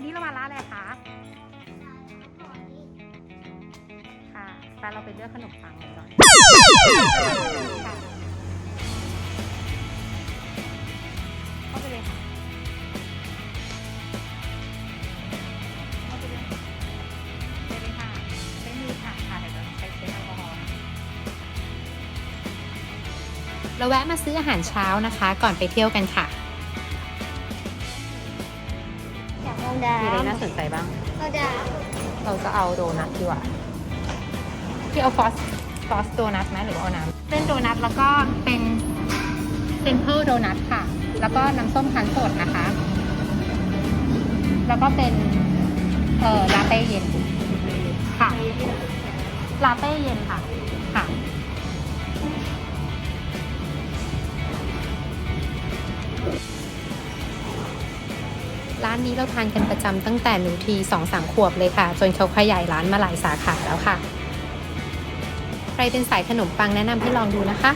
วันนี้เรามาร้านอะไรคะค่ะไปเราไปเลือกขนมปังกันก่อนค่ะเข้าไปเลยค่ะเข้าไปเลยไปเลยค่ะใช้มือค่ะค่ะเดี๋ยวเราใช้เช็ดแอลกอฮอล์เราแวะมาซื้ออาหารเช้านะคะ ก่อนไปเที่ยวกันค่ะ ดามีอะไรวน่าสนใจบ้างลองดาวเราจะเอาโดนัทดีกว่าพี่เอาฟอสฟอสโดนัทไหมหรือว่าเอาน้ำเป็นโดนัทแล้วก็เป็นเซนเพิลโดนัทค่ะ แล้วก็น้ำส้มคั้นสดนะคะ แล้วก็เป็นเอ่อลาเต้เย็นค่ะ ลาเต้เย็นค่ะ ค่ะ ร้านนี้เราทานกันประจำตั้งแต่หนูทีสองสามขวบเลยค่ะ จนเขาขยายร้านมาหลายสาขาแล้วค่ะ ใครเป็นสายขนมปังแนะนำให้ลองดูนะคะ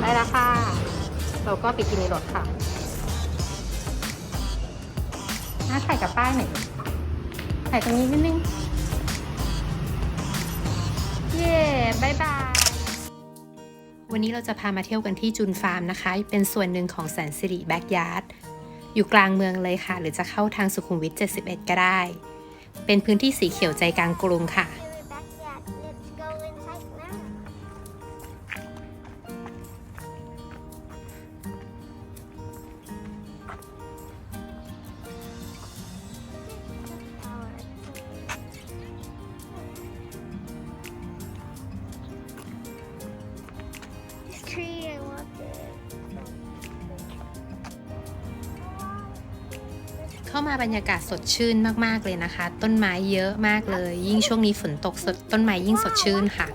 ได้แล้วค่ะ เราก็ไปกินในรถค่ะน่าถ่กับป้ายหน่อยถ่ตรงนี้นิดนึง เย้บายบาย วันนี้เราจะพามาเที่ยวกันที่จุนฟาร์มนะคะ เป็นส่วนหนึ่งของแสนสิริแบ็กยาร์ด อยู่กลางเมืองเลยค่ะ หรือจะเข้าทางสุขุมวิท 71 ก็ได้ เป็นพื้นที่สีเขียวใจกลางกรุงค่ะ เข้ามาบรรยากาศสดชื่นมากๆเลยนะคะ ต้นไม้เยอะมากเลย ยิ่งช่วงนี้ฝนตกสดต้นไม้ยิ่งสดชื่นค่ะ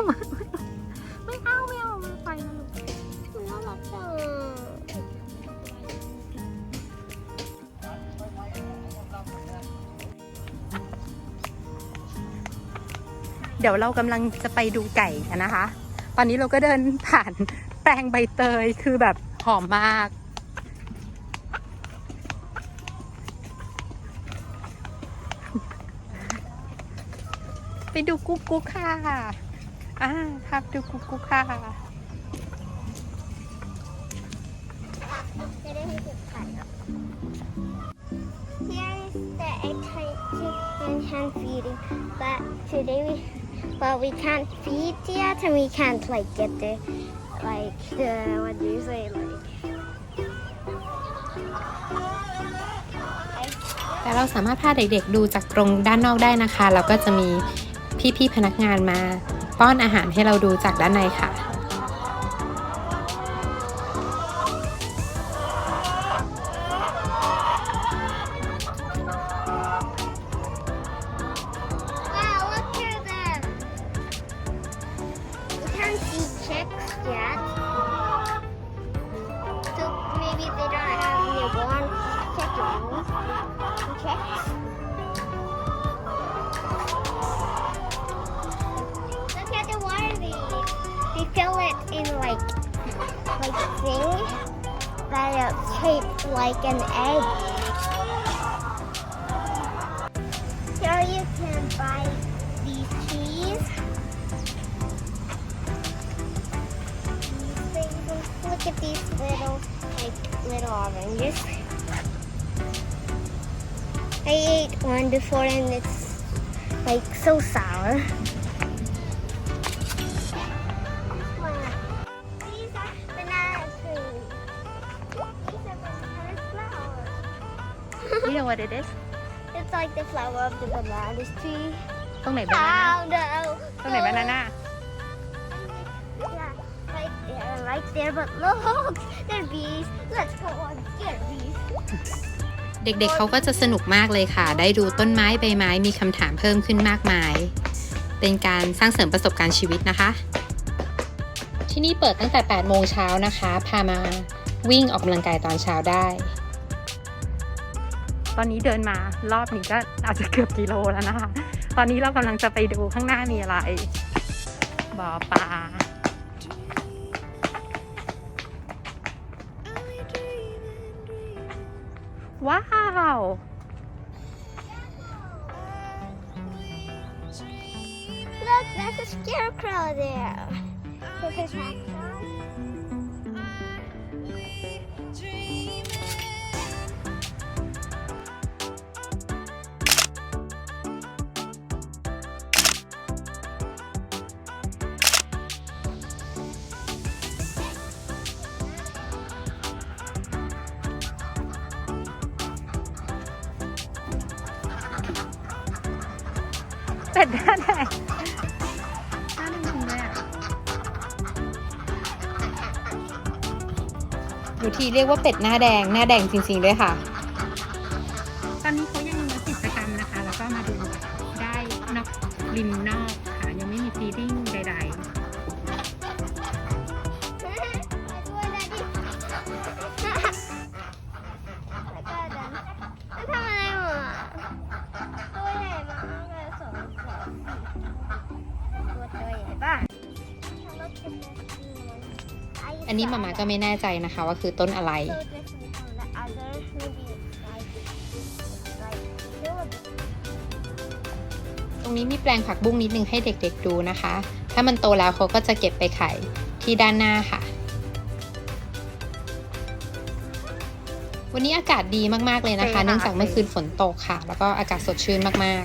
Oh, look at เดี๋ยวเรากำลังจะไปดูไก่กันนะคะ ตอนนี้เราก็เดินผ่านแปลงใบเตยคือแบบหอมมาก ไปดูกุ๊กกุ๊กค่ะอ่าครับดูกุ๊กกุ๊กค่ะจะได้ให้เก็บไข่อะ Here is the egg chicken hand feeding, but today we, but we can't feed yet, and we can't like get the, like the what do you say, like. แต่เราสามารถพาเด็กๆดูจากตรงด้านนอกได้นะคะ เราก็จะมีพี่ๆพนักงานมาป้อนอาหารให้เราดูจากด้านในค่ะ in like like thing that is shaped like an egg. Here you can buy these things. Look at these little, like, little oranges. I ate one before and it's like so sour. You know what it is It's like the flower of the banana tree. ตรงไหนบ้านาน่า Oh no! ตรงไหนบ้านาน่า Yeah, right there, right there. But look, there are bees. Let's go on, get bees. เด็กๆเขาก็จะสนุกมากเลยค่ะ ได้ดูต้นไม้ใบไม้มีคำถามเพิ่มขึ้นมากมาย เป็นการสร้างเสริมประสบการณ์ชีวิตนะคะ ที่ที่นี่เปิดตั้งแต่ 8 โมงเช้านะคะ พามาวิ่งออกกำลังกายตอนเช้าได้ ตอนนี้เดินมารอบนี้ก็อาจจะเกือบกิโลแล้วนะคะ ตอนนี้เรากำลังจะไปดูข้างหน้ามีอะไรบ่อปลาว้าว Look, there's a scarecrow there. Put his hat เป็ดหน้าแดงหน้าแดงจริงด้วยอะหนูทีเรียกว่าเป็ดหน้าแดง หน้าแดงจริงๆด้วยค่ะ ตอนนี้เขายังมีกิจกรรมนะคะ แล้วก็มาดูได้นอกริมนอก อันนี้มาม่าก็ไม่แน่ใจนะคะว่าคือต้นอะไร So different from the other, maybe like, like, Philippines. ตรงนี้มีแปลงผักบุ้งนิดนึงให้เด็กๆดูนะคะ ถ้ามันโตแล้วเขาก็จะเก็บไปขายที่ด้านหน้าค่ะ วันนี้อากาศดีมากๆเลยนะคะ เนื่องจากเมื่อคืนฝนตกค่ะ แล้วก็อากาศสดชื่นมาก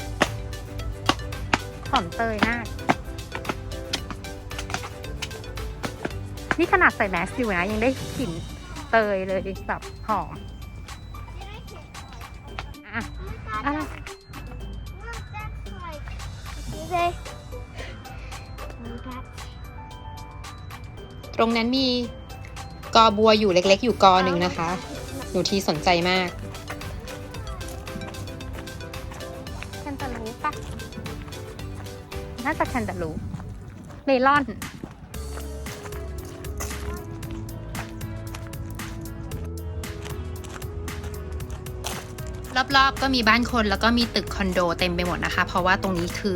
ๆหอมเตยมาก นี่ขนาดใส่แมสอยู่นะ ยังได้กลิ่นเตยเลยแบบหอมอะ Look, Ah. that's like, you say? Look at ๆตรงนั้นมีกอบัวอยู่เล็กๆ อยู่กอหนึ่งนะคะ หนูทีสนใจมากแคนตาลูปปะน่าจะแคนตาลูปเมลอน รอบๆ ก็มีบ้านคนแล้วก็มีตึกคอนโดเต็มไปหมดนะคะ เพราะว่าตรงนี้คือ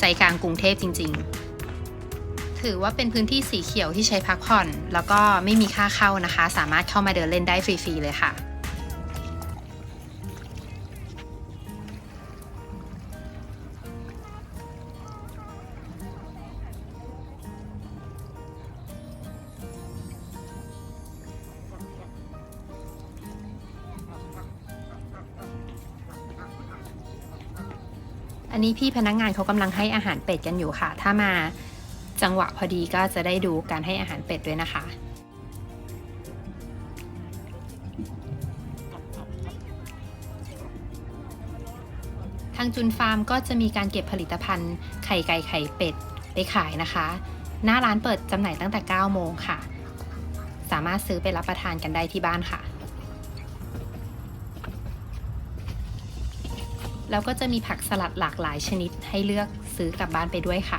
ใจกลางกรุงเทพจริง ๆ ถือว่าเป็นพื้นที่สีเขียวที่ใช้พักผ่อน แล้วก็ไม่มีค่าเข้านะคะ สามารถเข้ามาเดินเล่นได้ฟรีๆเลยค่ะ อันนี้พี่พนักงานเขากำลังให้อาหารเป็ดกันอยู่ค่ะ ถ้ามาจังหวะพอดีก็จะได้ดูการให้อาหารเป็ดด้วยนะคะ ทางจุนฟาร์มก็จะมีการเก็บผลิตภัณฑ์ไข่ไก่ไข่เป็ดไปขายนะคะ หน้าร้านเปิดจำหน่ายตั้งแต่ 9 โมงค่ะ สามารถซื้อไปรับประทานกันได้ที่บ้านค่ะ แล้วก็จะมีผักสลัดหลากหลายชนิดให้เลือกซื้อกลับบ้านไปด้วยค่ะ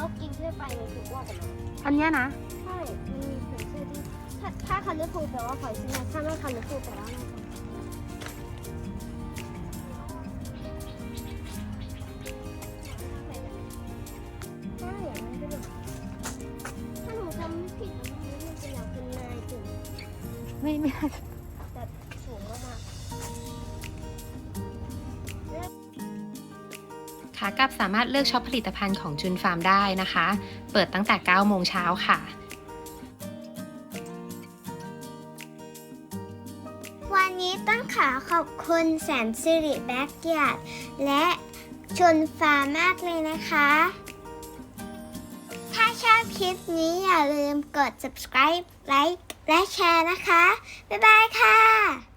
นกกินขึ้นไปมันถูกว่ากันมาอันเนี้ยนะ ใช่มันมีเขียนชื่อที่ถ้าถ้าคันเลอร์ฟูลแปลว่าคอยขึ้นหน้าถ้าไม่คันเลอร์ฟูลแปลว่าไม่ใช่อย่างนั้นก็ได้ถ้าหนูจำไม่ผิดมันเป็นอย่างเป็นนายถึงไม่ไม่น่าจะ กับสามารถเลือกช็อปผลิตภัณฑ์ของจุนฟาร์มได้นะคะ เปิดตั้งแต่ 9 โมงเช้าค่ะ วันนี้ต้องขอขอบคุณแสนสิริแบ็กยาดและจุนฟาร์มมากเลยนะคะ ถ้าชอบคลิปนี้อย่าลืมกด subscribe like และแชร์นะคะ บ๊ายบายค่ะ